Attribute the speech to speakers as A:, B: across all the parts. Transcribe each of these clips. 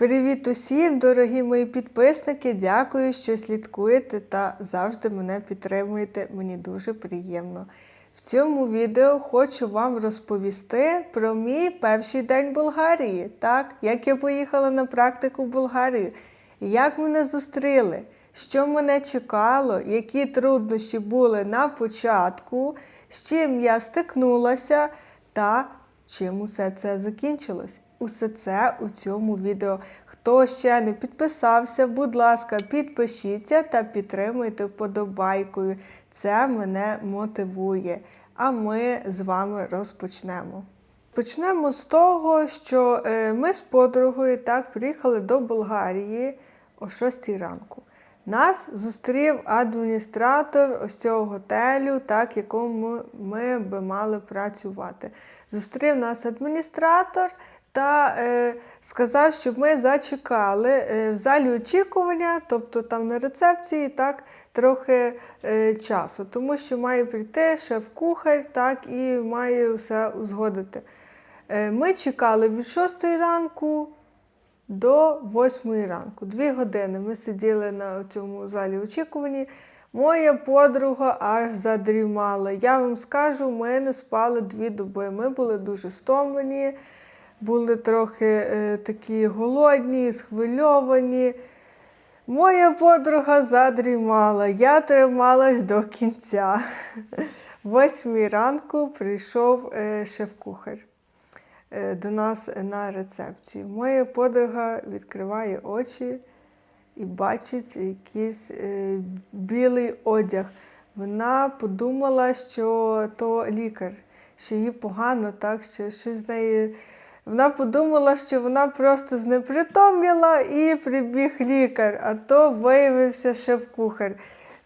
A: Привіт усім, дорогі мої підписники! Дякую, що слідкуєте та завжди мене підтримуєте. Мені дуже приємно. В цьому відео хочу вам розповісти про мій перший день в Болгарії, так, як я поїхала на практику в Болгарію, як мене зустріли, що мене чекало, які труднощі були на початку, з чим я стикнулася та чим усе це закінчилось. Усе це у цьому відео. Хто ще не підписався, будь ласка, підпишіться та підтримуйте вподобайкою. Це мене мотивує. А ми з вами розпочнемо. Почнемо з того, що е, ми з подругою так приїхали до Болгарії о 6 ранку. Нас зустрів адміністратор ось цього готелю, так, якому ми би мали працювати. Зустрів нас адміністратор та е, сказав, щоб ми зачекали е, в залі очікування, тобто там на рецепції, так, трохи е, часу, тому що має прийти шеф-кухар, так, і має все узгодити. Е, ми чекали від 6 ранку до 8 ранку. Дві години ми сиділи на цьому залі очікуванні. Моя подруга аж задрімала. Я вам скажу, ми не спали дві доби. Ми були дуже стомлені, були трохи е, такі голодні, схвильовані. Моя подруга задрімала, я трималась до кінця. Восьмій ранку прийшов е, шеф-кухар е, до нас на рецепцію. Моя подруга відкриває очі і бачить якийсь білий одяг. Вона подумала, що то лікар, що їй погано, так, що щось з нею. Вона подумала, що вона просто знепритомніла і прибіг лікар, а то виявився шеф-кухар.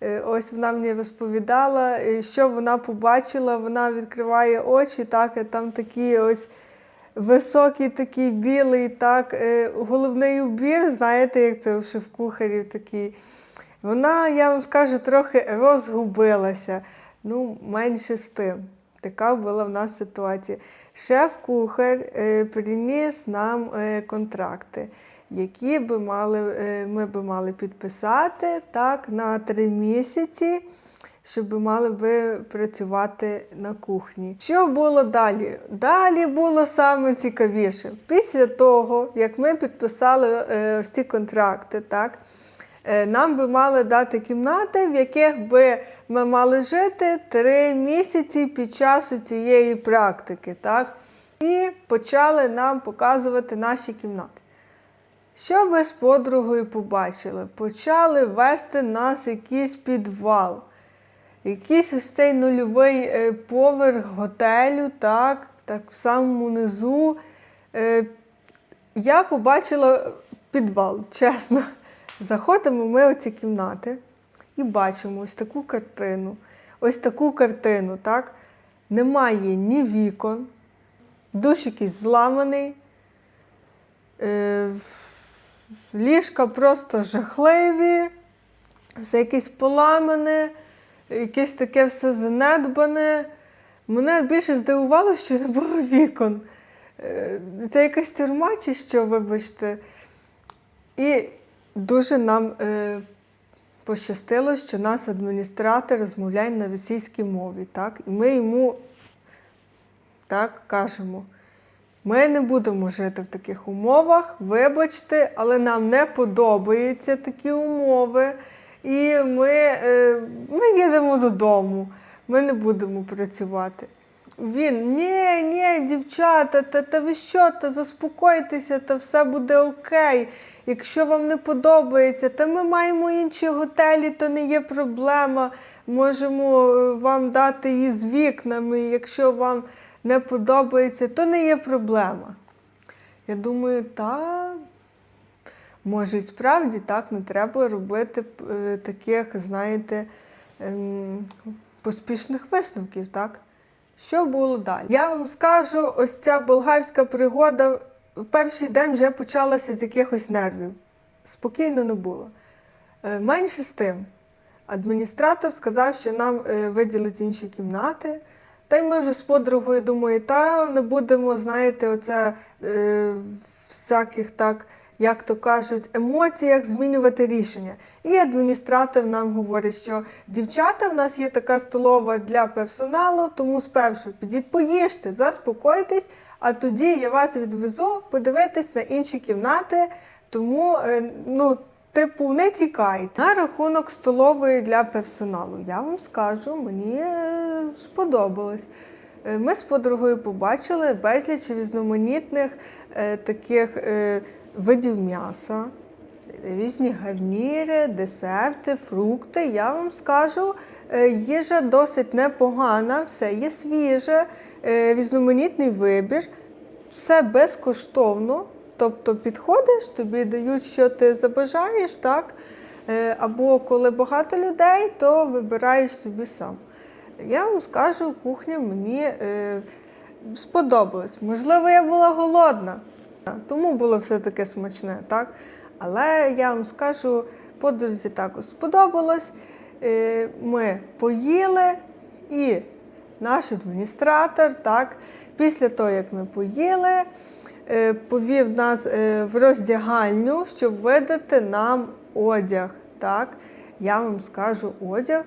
A: Е, Ось вона мені розповідала, е, що вона побачила. Вона відкриває очі, так, і там такі ось високий, такий білий, так, е, головний убір, знаєте, як це у шеф-кухарів такий. Вона, я вам скажу, трохи розгубилася. Ну, менше з тим. Така була в нас ситуація. Шеф-кухар е, приніс нам е, контракти, які би мали, е, ми би мали підписати так, на три місяці, щоб мали би працювати на кухні. Що було далі? Далі було саме цікавіше. Після того, як ми підписали ось ці контракти, так, Нам би мали дати кімнати, в яких би ми мали жити три місяці під час цієї практики. Так? І почали нам показувати наші кімнати. Що ми з подругою побачили? Почали вести нас якийсь підвал, якийсь ось цей нульовий е, поверх готелю, так, так в самому низу. Е, Я побачила підвал, чесно. Заходимо ми в ці кімнати і бачимо ось таку картину. Ось таку картину, так? Немає ні вікон, душ якийсь зламаний, е, ліжка просто жахливі, все якесь поламане, якесь таке все занедбане. Мене більше здивувало, що не було вікон. Е, Це якась тюрма чи що, вибачте. І дуже нам е, пощастило, що нас адміністратор розмовляє на російській мові. Так? І ми йому так кажемо. Ми не будемо жити в таких умовах, вибачте, але нам не подобаються такі умови. І ми, е, ми їдемо додому, ми не будемо працювати. Він, ні, ні, дівчата, та, та ви що, та заспокойтеся, та все буде окей. Якщо вам не подобається, та ми маємо інші готелі, то не є проблема. Можемо е, вам дати її з вікнами. Якщо вам не подобається, то не є проблема. Я думаю, та може і справді так не треба робити е, таких, знаєте, ем, поспішних висновків, так? Що було далі? Я вам скажу, ось ця болгарська пригода в перший день вже почалася з якихось нервів. Спокійно не було. Е, Менше з тим, адміністратор сказав, що нам е, виділять інші кімнати. Та й ми вже з подругою думаю, та не будемо, знаєте, оце е, всяких так як то кажуть, емоціях змінювати рішення. І адміністратор нам говорить, що дівчата, в нас є така столова для персоналу, тому спершу підіть поїжте, заспокойтесь, а тоді я вас відвезу подивитись на інші кімнати. Тому, е, ну, типу, не тікайте. На рахунок столової для персоналу, я вам скажу, мені е, сподобалось. Е, Ми з подругою побачили безліч різноманітних таких видів м'яса, різні гарніри, десерти, фрукти. Я вам скажу, е, їжа досить непогана, все є свіже, е, різноманітний вибір, все безкоштовно. Тобто підходиш, тобі дають, що ти забажаєш, так? Е, Або коли багато людей, то вибираєш собі сам. Я вам скажу, кухня мені е, сподобалась. Можливо, я була голодна, тому було все таке смачне, так? Але я вам скажу, подрузі також сподобалось. Е, ми поїли і наш адміністратор, так, після того, як ми поїли, е, повів нас е, в роздягальню, щоб видати нам одяг. Так? Я вам скажу одяг.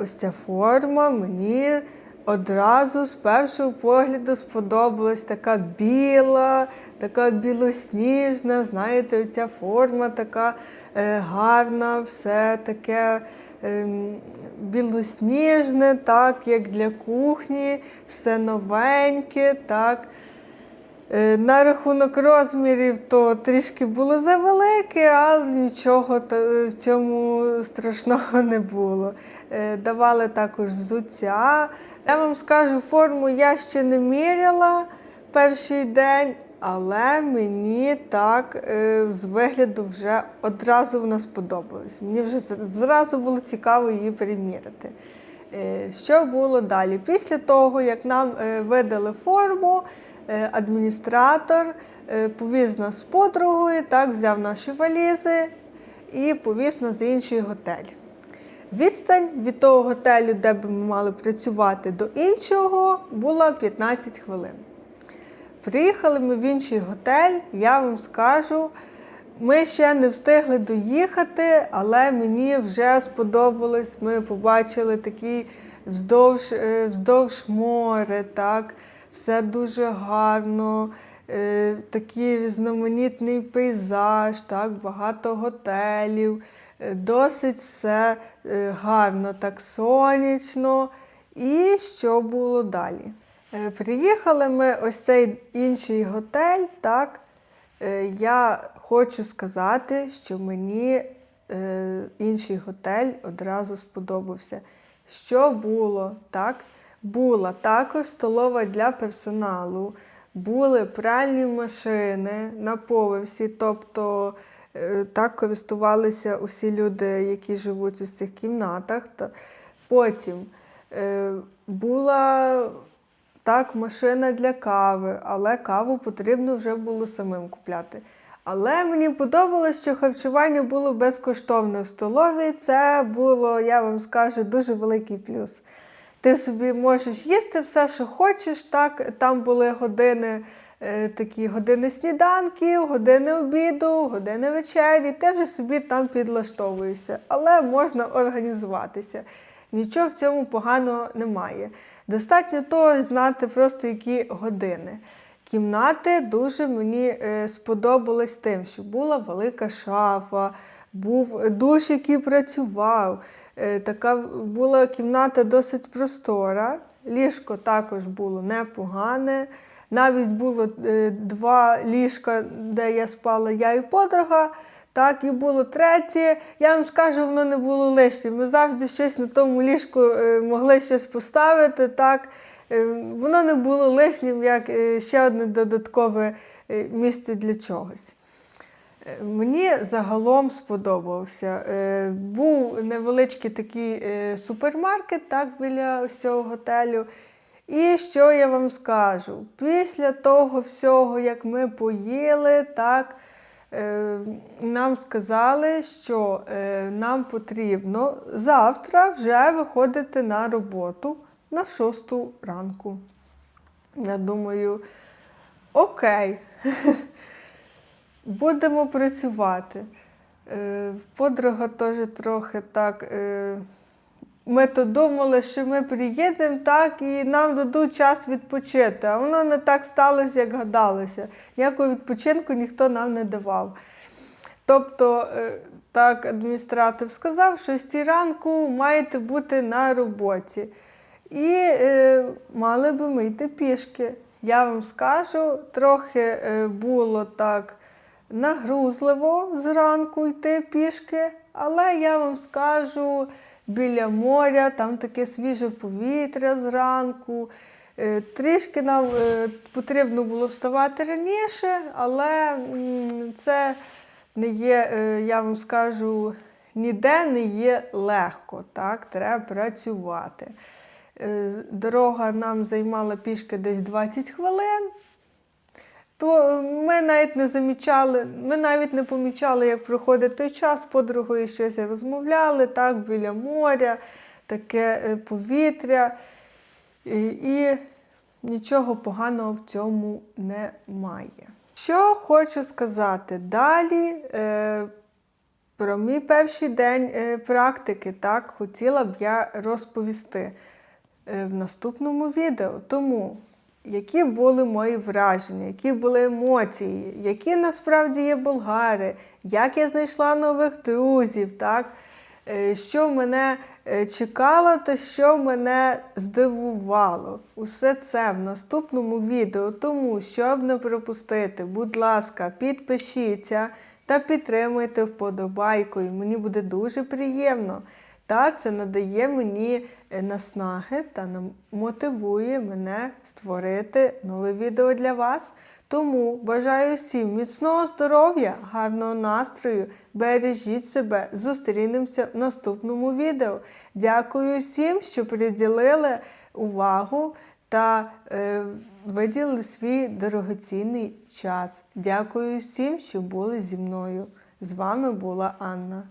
A: Ось ця форма мені одразу з першого погляду сподобалась така біла, така білосніжна. Знаєте, оця форма така е, гарна, все таке ем, білосніжне, так, як для кухні, все новеньке, так. Е, На рахунок розмірів, то трішки було завелике, але нічого в цьому страшного не було. Е, Давали також взуття. Я вам скажу, форму я ще не міряла перший день, але мені так е, з вигляду вже одразу вона сподобалась. Мені вже зразу було цікаво її приміряти. Е, Що було далі? Після того, як нам е, видали форму, адміністратор повіз нас з подругою, так, взяв наші валізи і повіз нас в інший готель. Відстань від того готелю, де б ми мали працювати, до іншого була 15 хвилин. Приїхали ми в інший готель, я вам скажу, ми ще не встигли доїхати, але мені вже сподобалось. Ми побачили такий вздовж, е, вздовж море, так, все дуже гарно, е, такий різноманітний пейзаж, так, багато готелів, досить все е, гарно, так сонячно. І що було далі? Е, Приїхали ми ось цей інший готель, так. Е, Я хочу сказати, що мені е, інший готель одразу сподобався. Що було? Так, була також столова для персоналу, були пральні машини на поверсі, тобто е, так користувалися усі люди, які живуть у цих кімнатах. Потім е, була так, машина для кави, але каву потрібно вже було самим купляти. Але мені подобалось, що харчування було безкоштовне в столовій. Це було, я вам скажу, дуже великий плюс. Ти собі можеш їсти все, що хочеш. Так, там були години, е, такі години сніданків, години обіду, години вечері. Ти вже собі там підлаштовуєшся, але можна організуватися. Нічого в цьому поганого немає. Достатньо того знати просто які години. Кімнати дуже мені е, сподобались тим, що була велика шафа, був душ, який працював. Е, така була кімната досить простора. Ліжко також було непогане. Навіть було е, два ліжка, де я спала я і подруга. Так, і було третє. Я вам скажу, воно не було лишнім. Ми завжди щось на тому ліжку е, могли щось поставити. Так. Е, Воно не було лишнім, як ще одне додаткове місце для чогось. Мені загалом сподобався. Був невеличкий такий супермаркет так, біля ось цього готелю. І що я вам скажу? Після того всього, як ми поїли, так, е, нам сказали, що е, нам потрібно завтра вже виходити на роботу на 6 ранку. Я думаю, окей. будемо працювати. Е, Подруга теж трохи так. е, Ми то думали, що ми приїдемо так і нам дадуть час відпочити. А воно не так сталося, як гадалося. Ніякого відпочинку ніхто нам не давав. Тобто, е, так, адміністратор сказав, що з ці ранку маєте бути на роботі. І е, мали би ми йти пішки. Я вам скажу, трохи е, було так нагрузливо зранку йти пішки, але я вам скажу, біля моря, там таке свіже повітря зранку. Е, Трішки нам е, потрібно було вставати раніше, але це не є, е, я вам скажу, ніде не є легко. Так? Треба працювати. Дорога нам займала пішки десь 20 хвилин. То ми навіть не замічали, ми навіть не помічали, як проходить той час, з подругою щось розмовляли, так, біля моря, таке е, повітря. І, і нічого поганого в цьому немає. Що хочу сказати далі е, про мій перший день е, практики, так, хотіла б я розповісти е, в наступному відео. Тому які були мої враження, які були емоції, які насправді є болгари, як я знайшла нових друзів, так? е, що мене е, чекало та що мене здивувало. Усе це в наступному відео. Тому, щоб не пропустити, будь ласка, підпишіться та підтримуйте вподобайкою. Мені буде дуже приємно. Та це надає мені е, наснаги та мотивує мене створити нове відео для вас. Тому бажаю всім міцного здоров'я, гарного настрою, бережіть себе, зустрінемося в наступному відео. Дякую всім, що приділили увагу та е, виділили свій дорогоцінний час. Дякую всім, що були зі мною. З вами була Анна.